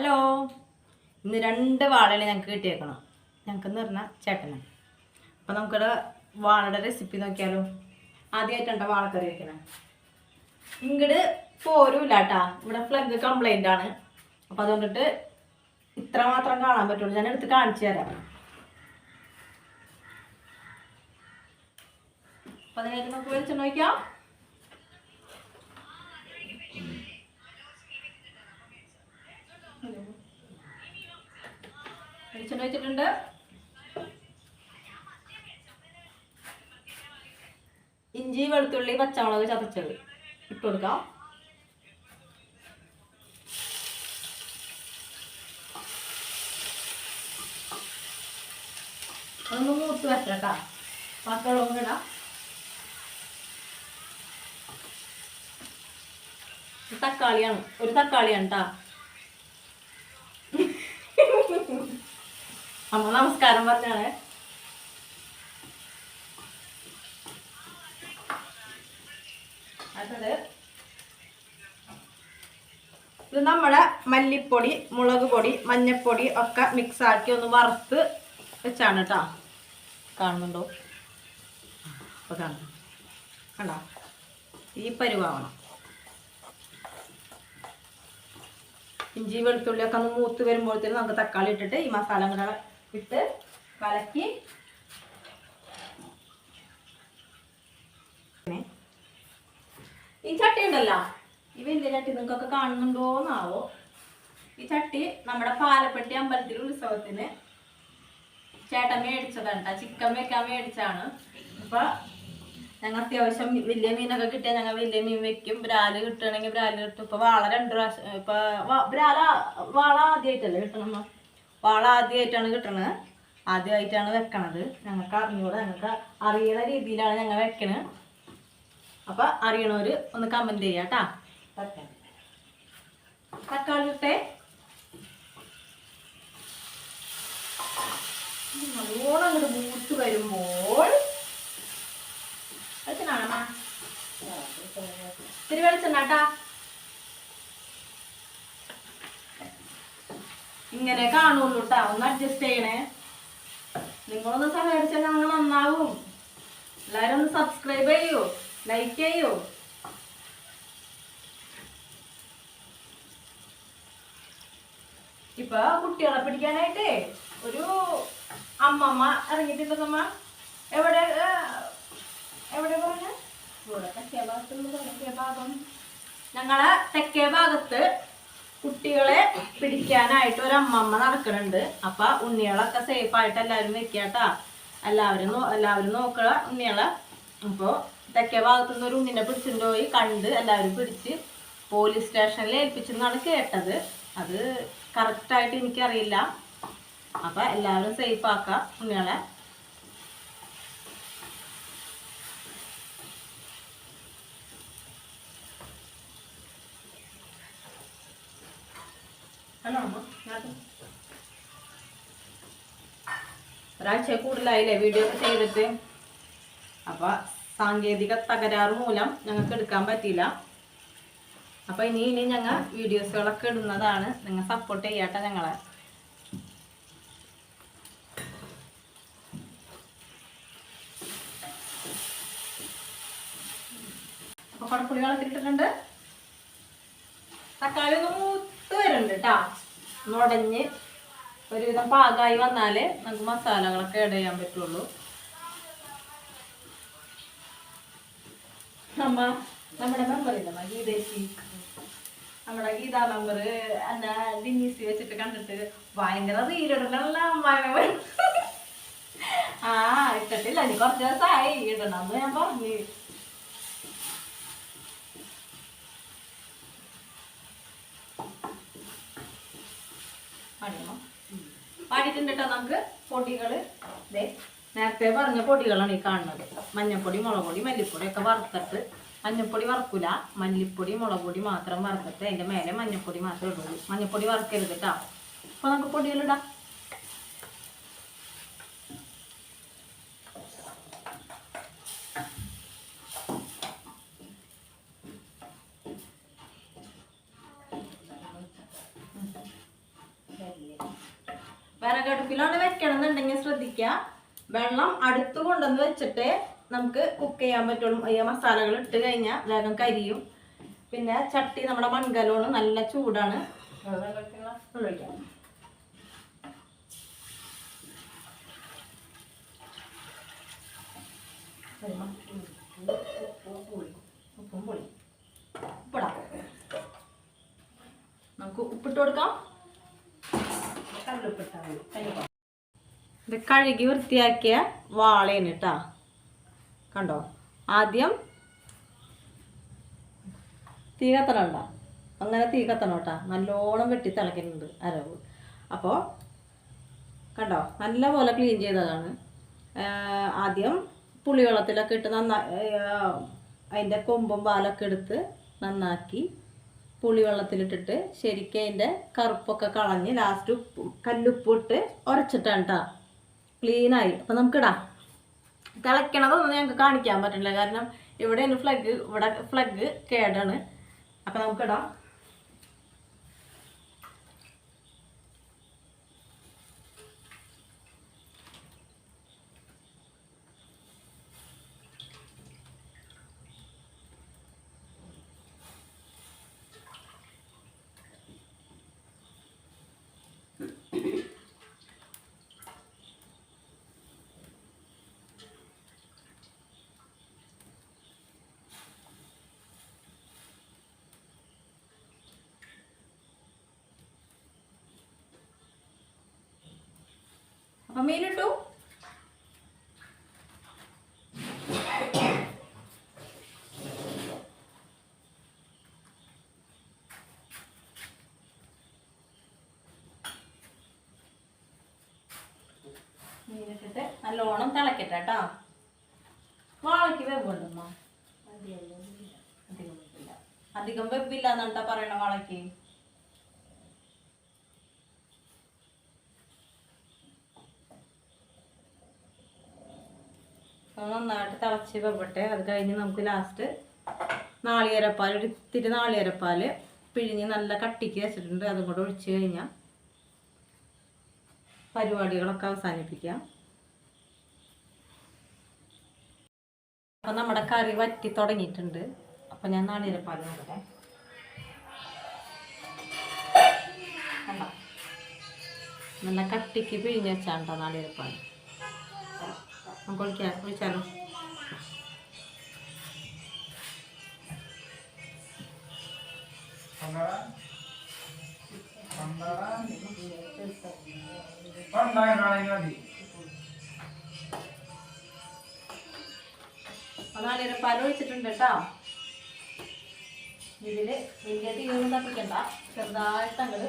Hello. ഇന്ന് രണ്ട് വാളയാണ് ഞങ്ങൾക്ക് കിട്ടിയേക്കണം. ഞങ്ങൾക്ക് എന്ന് പറഞ്ഞാൽ ചേട്ടന്. അപ്പം നമുക്കിവിടെ വാളയുടെ റെസിപ്പി നോക്കിയാലോ. ആദ്യമായിട്ടാണ് വാളക്കറി വയ്ക്കണം ഇങ്ങോട്ട് പോരൂല കേട്ടാ ഇവിടെ ഫ്ലഗ് കംപ്ലൈന്റ് ആണ്. അപ്പം അതുകൊണ്ടിട്ട് ഇത്ര മാത്രം കാണാൻ പറ്റുള്ളൂ. ഞാൻ എടുത്ത് കാണിച്ചു തരാം. അപ്പം അതിനായിട്ട് നമുക്ക് വെളിച്ചെണ്ണ വയ്ക്കാം വെളിച്ചെണ്ണ വെച്ചിട്ടുണ്ട്. ഇഞ്ചി വെളുത്തുള്ളി പച്ചമുളക് ചതച്ചത്. ഇട്ട് കൊടുക്കാം. അതൊന്ന് മൂത്ത് വെച്ചേട്ടാ പച്ചമുളകും ഇടാം. തക്കാളിയാണ്. ഒരു തക്കാളിയാണ് കേട്ടാ അമ്മ നമസ്കാരം പറഞ്ഞാണ്. ഇത് നമ്മുടെ മല്ലിപ്പൊടി മുളക് പൊടി മഞ്ഞപ്പൊടി ഒക്കെ മിക്സ് ആക്കി ഒന്ന് വറുത്ത് വെച്ചാണ് കേട്ടോ കാണുന്നുണ്ടോ? അപ്പോൾ കാണുന്നു. കണ്ടോ? ഈ പരുവാവണം. ഇഞ്ചി വെളുത്തുള്ളി ഒക്കെ ഒന്ന് മൂത്ത് വരുമ്പോഴത്തേനും നമുക്ക് തക്കാളി ഇട്ടിട്ട് ഈ മസാല കൂടെ ഇട്ട് കലക്കി. ഈ ചട്ടി ഉണ്ടല്ലോ ഈ വലിയ ചട്ടി നിങ്ങൾക്കൊക്കെ കാണുന്നുണ്ടോന്നാവോ? ഈ ചട്ടി നമ്മുടെ പാലപ്പെട്ടി അമ്പലത്തിൽ ഉത്സവത്തിന് ചേട്ടൻ മേടിച്ചതാണ് ചിക്കൻ വെക്കാൻ മേടിച്ചാണ് അപ്പൊ ഞങ്ങൾ അത്യാവശ്യം വലിയ മീനൊക്കെ കിട്ടിയാൽ ഞങ്ങൾ വലിയ മീൻ വെക്കും. ബ്രാൽ കിട്ടുകയാണെങ്കിൽ ബ്രാൽ കിട്ടും. ഇപ്പൊ വാള രണ്ട് പ്രാവശ്യം ഇപ്പൊ ബ്രാല വാള ആദ്യമായിട്ടല്ലേ കിട്ടണം വാള ആദ്യമായിട്ടാണ് കിട്ടണത്. ആദ്യമായിട്ടാണ് വെക്കണത്. ഞങ്ങൾക്ക് അറിഞ്ഞൂടെ ഞങ്ങൾക്ക് അറിയുന്ന രീതിയിലാണ് ഞങ്ങൾ വെക്കണത് അപ്പൊ അറിയണവര് ഒന്ന് കമന്റ് ചെയ്യാം തക്കാളി ഇട്ടേ. നല്ലോണം അങ്ങോട്ട് മൂത്ത് വരുമ്പോൾ വെളിച്ചെണ്ണ ഇത്തിരി വെളിച്ചെണ്ണ കേട്ടാ ഇങ്ങനെ കാണുള്ളൂ കേട്ടോ ഒന്ന് അഡ്ജസ്റ്റ് ചെയ്യണേ. നിങ്ങളൊന്ന് സഹകരിച്ചാൽ ഞങ്ങൾ നന്നാവും. എല്ലാവരും ഒന്ന് സബ്സ്ക്രൈബ് ചെയ്യൂ ലൈക്ക് ചെയ്യൂ. ഇപ്പൊ കുട്ടികളെ പിടിക്കാനായിട്ടേ ഒരു അമ്മമ്മ ഇറങ്ങിയിട്ടുണ്ടെന്നമ്മ. എവിടെ എവിടെ പറഞ്ഞ? തെക്കേ ഭാഗത്തുള്ള തെക്കേ ഭാഗം. ഞങ്ങളെ തെക്കേ ഭാഗത്ത് കുട്ടികളെ പിടിക്കാനായിട്ട് ഒരു അമ്മമ്മ നടക്കുന്നുണ്ട് അപ്പൊ ഉണ്ണികളൊക്കെ സേഫ് ആയിട്ട് എല്ലാവരും വെക്കാട്ടാ. എല്ലാവരും എല്ലാവരും നോക്കുക ഉണ്ണികളെ. അപ്പോ തെക്കേ ഭാഗത്തു നിന്ന് ഒരു ഉണ്ണിനെ പിടിച്ചിട്ട് പോയി കണ്ട് എല്ലാവരും പിടിച്ച് പോലീസ് സ്റ്റേഷനിൽ ഏൽപ്പിച്ചെന്നാണ് കേട്ടത്. അത് കറക്റ്റായിട്ട് എനിക്കറിയില്ല. അപ്പൊ എല്ലാവരും സേഫ് ആക്കാം ഉണ്ണികളെ. ഹലോ അമ്മ. ഒരാഴ്ച കൂടുതലായില്ലേ വീഡിയോ ഒക്കെ ചെയ്തിട്ട്? അപ്പൊ സാങ്കേതിക തകരാറ് മൂലം ഞങ്ങൾക്ക് എടുക്കാൻ പറ്റിയില്ല. അപ്പൊ ഇനി ഇനി ഞങ്ങൾ വീഡിയോസുകളൊക്കെ ഇടുന്നതാണ്. നിങ്ങൾ സപ്പോർട്ട് ചെയ്യാട്ടെ ഞങ്ങളെ. അപ്പൊ കുടപ്പുളി വളർത്തിയിട്ടിട്ടുണ്ട്. തക്കാളി ഒന്ന് വരുന്നുണ്ട് കേട്ടാ നുടഞ്ഞ് ഒരുവിധം പാകമായി വന്നാലേ നമുക്ക് മസാലകളൊക്കെ ഇട ചെയ്യാൻ പറ്റുള്ളൂ. നമ്മ നമ്മുടെ മെമ്പർ ഇല്ലമ്മ ഗീതേശി. നമ്മുടെ ഗീതാ നമ്പർ എന്നാ ഡിന്നീസി വെച്ചിട്ട് കണ്ടിട്ട് ഭയങ്കര റീലിടണല്ല അമ്മാനെ ആ ഇട്ടിട്ടില്ല. നീ കുറച്ച് ദിവസമായി ഇടണം എന്ന് ഞാൻ പറഞ്ഞു. കേട്ടോ നമുക്ക് പൊടികൾ നേരത്തെ പറഞ്ഞ പൊടികളാണ് ഈ കാണുന്നത്. മഞ്ഞപ്പൊടി മുളക് പൊടി മല്ലിപ്പൊടി ഒക്കെ വറുത്തിട്ട് മഞ്ഞപ്പൊടി വറക്കൂല. മല്ലിപ്പൊടി മുളക് പൊടി മാത്രം വറുത്തിട്ട് അതിന്റെ മേലെ മഞ്ഞപ്പൊടി മാത്രമേ ഇടുള്ളൂ. മഞ്ഞപ്പൊടി വറുക്കരുത് കേട്ടോ അപ്പൊ നമുക്ക് പൊടികളിടാം വിറകടുപ്പിലാണ് വെക്കണം എന്നുണ്ടെങ്കിൽ ശ്രദ്ധിക്കുക. വെള്ളം അടുത്ത് കൊണ്ടുവന്ന് വെച്ചിട്ട് നമുക്ക് കുക്ക് ചെയ്യാൻ പറ്റുള്ളൂ. ഈ മസാലകൾ ഇട്ട് കഴിഞ്ഞാൽ വേഗം കരിയും. പിന്നെ ചട്ടി നമ്മുടെ മൺകലമാണ് നല്ല ചൂടാണ്. നമുക്ക് ഉപ്പിട്ട് കൊടുക്കാം. ഇത് കഴുകി വൃത്തിയാക്കിയ വാളയാണ് കേട്ടാ. കണ്ടോ? ആദ്യം തീ കത്തണണ്ട അങ്ങനെ തീ കത്തണം കേട്ടാ. നല്ലോണം വെട്ടി തിളക്കുന്നുണ്ട് അരവ്. അപ്പോൾ കണ്ടോ? നല്ല പോലെ ക്ലീൻ ചെയ്തതാണ് ആദ്യം പുളിവെള്ളത്തിലൊക്കെ ഇട്ട് നന്നാ അതിന്റെ കൊമ്പും പാലൊക്കെ എടുത്ത് നന്നാക്കി പുളിവെള്ളത്തിലിട്ടിട്ട് ശരിക്കും അതിന്റെ കറുപ്പൊക്കെ കളഞ്ഞ് ലാസ്റ്റ് ഉപ്പും കല്ലുപ്പിട്ട് ഉരച്ചിട്ടാണ് കേട്ടോ ക്ലീനായി അപ്പം നമുക്കിടാം. തിളയ്ക്കണതൊന്നും ഞങ്ങൾക്ക് കാണിക്കാൻ പറ്റില്ല. കാരണം ഇവിടെ ഫ്ലഗ് ഇവിടെ ഫ്ലഗ് കേടാണ്. അപ്പം നമുക്കിടാം. അപ്പം മീനിട്ടു മീനിട്ടിട്ട് നല്ലോണം തിളക്കട്ടെ കേട്ടോ. വാളയ്ക്ക് വെവുണ്ടമ്മ അധികം വെപ്പില്ല അധികം വെപ്പില്ല എന്നാ പറയണ വാളയ്ക്ക്. നന്നായിട്ട് തിളച്ച് വെവട്ടെ അത് കഴിഞ്ഞ് നമുക്ക് ലാസ്റ്റ് നാളികേരപ്പാൽ ഒരു ഇത്തിരി നാളികേരപ്പാൽ പിഴിഞ്ഞ് നല്ല കട്ടിക്ക് വെച്ചിട്ടുണ്ട്. അതും കൂടെ ഒഴിച്ച് കഴിഞ്ഞാൽ പരിപാടികളൊക്കെ അവസാനിപ്പിക്കാം. അപ്പം നമ്മുടെ കറി വറ്റി തുടങ്ങിയിട്ടുണ്ട്. അപ്പം ഞാൻ നാളികേരപ്പാൽ നോക്കട്ടെ? നല്ല കട്ടിക്ക് പിഴിഞ്ഞ് വെച്ചാണ്ടോ നാളികേരപ്പാൽ നമുക്ക് ഒഴിക്കാം ഒഴിച്ചാലോ പല ഒഴിച്ചിട്ടുണ്ട് കേട്ടോ. ഇതിൽ വലിയ തീയൊന്നും തപ്പിക്കണ്ട. ചെറുതായിട്ട് അങ്ങട്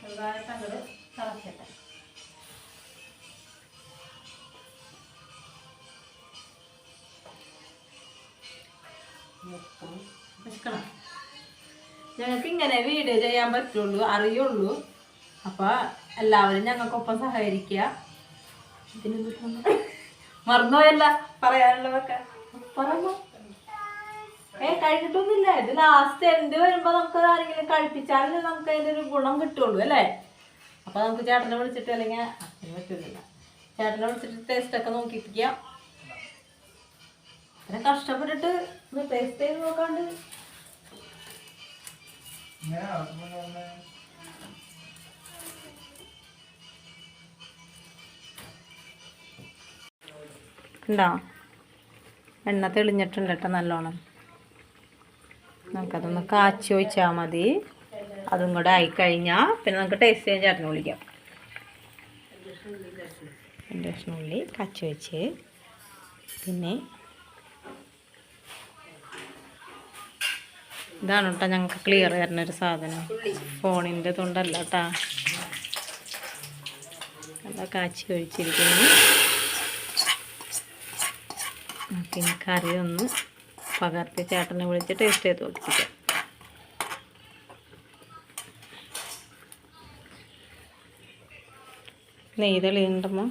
ചെറുതായിട്ട് അങ്ങട് തിളക്കട്ടെ നിൽക്കണം ഞങ്ങൾക്ക് ഇങ്ങനെ വീഡിയോ ചെയ്യാൻ പറ്റുള്ളൂ അറിയുള്ളൂ. അപ്പൊ എല്ലാവരും ഞങ്ങൾക്കൊപ്പം സഹകരിക്കുക. മറന്നുപോയല്ല പറയാനുള്ളതൊക്കെ. പറഞ്ഞു ഏ കഴിഞ്ഞിട്ടൊന്നുമില്ല. ഇത് ലാസ്റ്റ് എന്ത് വരുമ്പോ നമുക്ക് ആരെങ്കിലും കഴിപ്പിച്ചാലേ നമുക്ക് അതിന്റെ ഒരു ഗുണം കിട്ടുള്ളൂ അല്ലേ? അപ്പൊ നമുക്ക് ചേട്ടനെ വിളിച്ചിട്ട് അല്ലെങ്കിൽ അച്ഛന് പറ്റൂല ചേട്ടനെ വിളിച്ചിട്ട് ടേസ്റ്റ് ഒക്കെ നോക്കിപ്പിക്കാം പിന്നെ കഷ്ടപ്പെട്ടിട്ട് ഒന്ന് ടേസ്റ്റ് ചെയ്ത് നോക്കാണ്ട്. ഉണ്ടോ? എണ്ണ തെളിഞ്ഞിട്ടുണ്ട് കേട്ടോ നല്ലോണം. നമുക്കതൊന്ന് കാച്ചി ഒഴിച്ചാൽ മതി. അതും കൂടെ ആയിക്കഴിഞ്ഞാൽ പിന്നെ നമുക്ക് ടേസ്റ്റ് ചെയ്യാൻ ചേട്ടനെ വിളിക്കാം. ഉള്ളി കാച്ചി വെച്ച്. പിന്നെ ഇതാണ് കേട്ടോ ഞങ്ങൾക്ക് ക്ലിയർ തരുന്നൊരു സാധനം. ഫോണിന്റെ തൊണ്ടല്ല കേട്ടാ. നല്ല കാച്ചി ഒഴിച്ചിരിക്കുന്നു. പിന്നെ കറി ഒന്ന് പകർത്തി ചേട്ടനെ വിളിച്ച് ടേസ്റ്റ് ചെയ്ത് നോക്കിക്കാം. നെയ്യ് തെളിയുണ്ടമ്മോ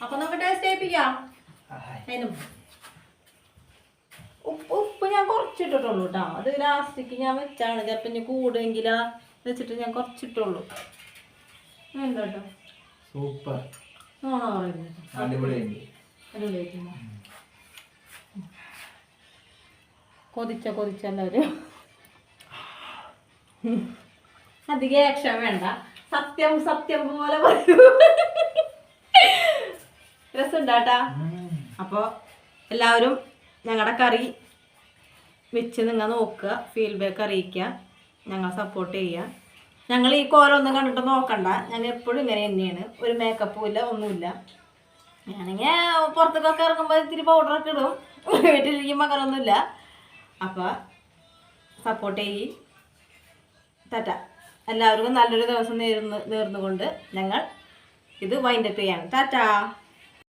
അപ്പൊ നമുക്ക് ടേസ്റ്റ് ചെയ്യിപ്പിക്കാം. ഉപ്പ് ഉപ്പ് ഞാൻ കുറച്ചിട്ടിട്ടുള്ളൂ കേട്ടോ അത് ലാസ്റ്റിക്ക് ഞാൻ വെച്ചാണ്. ചിലപ്പോൾ ഇനി കൂടുമെങ്കിലാ വെച്ചിട്ട് ഞാൻ കുറച്ചിട്ടുള്ളൂ. എന്താ കേട്ടോ സൂപ്പർ ആണോ പറയുന്നത്? അടിപൊളിയായിട്ട് അടിപൊളിയായിട്ടുണ്ടോ? കൊതിച്ച കൊതിച്ച എല്ലാവരും. അധികം ആക്ഷൻ വേണ്ട. സത്യം സത്യം പോലെ പറയൂ. രസമുണ്ടാട്ടാ. അപ്പോൾ എല്ലാവരും ഞങ്ങളുടെ കറി വെച്ച് നിങ്ങൾ നോക്കുക ഫീഡ്ബാക്ക് അറിയിക്കുക ഞങ്ങൾ സപ്പോർട്ട് ചെയ്യുക. ഞങ്ങൾ ഈ കോലൊന്നും കണ്ടിട്ട് നോക്കണ്ട. ഞങ്ങൾ എപ്പോഴും ഇങ്ങനെ തന്നെയാണ്. ഒരു മേക്കപ്പും ഇല്ല ഒന്നുമില്ല. ഞാനിങ്ങനെ പുറത്തേക്കൊക്കെ ഇറങ്ങുമ്പോൾ ഇത്തിരി പൗഡറൊക്കെ ഇടും. വീട്ടിലിരിക്കുമ്പോൾ അങ്ങനൊന്നുമില്ല. അപ്പോൾ സപ്പോർട്ട് ചെയ്യും. തറ്റ എല്ലാവർക്കും നല്ലൊരു ദിവസം നേർന്ന് നേർന്നുകൊണ്ട് ഞങ്ങൾ ഇത് വൈൻഡപ്പ് ചെയ്യാണ്. ടാറ്റാ.